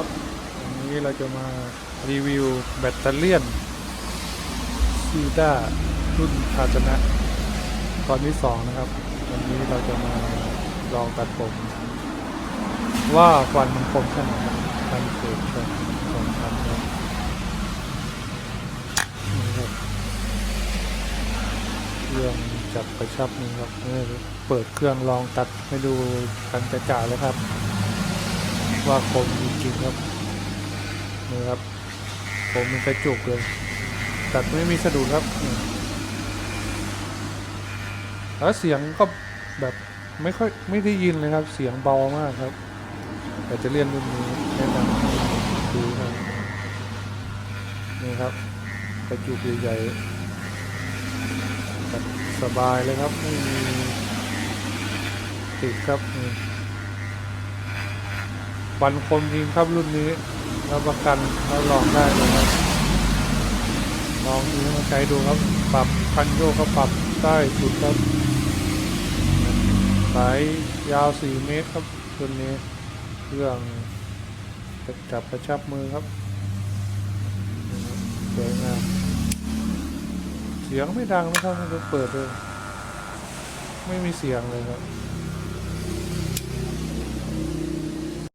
ครับวันนี้เราจะมารีวิวแบตเตอรี่ยนซีด้ารุ่นภาชนะ ตอนที่สองนะครับ วันนี้เราจะมาลองตัดผม ว่าควันมันคมแค่ไหนครับการเกิดชนสองพันครับนี่ครับเครื่องจับกระชับนี่ครับเปิดเครื่องลองตัดให้ดูกันกระจ่าเลยครับ ว่าคมจริงๆครับนี่ครับผมมันกระจุกเลย ตัดไม่มีสะดุดครับแล้วเสียงก็แบบไม่ค่อยไม่ได้ยินเลยครับ เสียงเบามากครับ แต่จะเรียนรุ่นนี้แนะนำดูครับนี่ครับกระจุกใหญ่ๆสบายเลยครับไม่มีติดครับ หวันคมจริงครับรุ่นนี้รับประกันเรับรองได้เลยครับลองดูมาใช้ดูครับ ปรับคันโยกก็ปรับได้สุดครับสายยาว 4 เมตรครับรุ่นนี้เครื่องจะจับกระชับมือครับสวยงามเสียงไม่ดังนะครับไม่ได้เปิดเลยไม่มีเสียงเลยครับ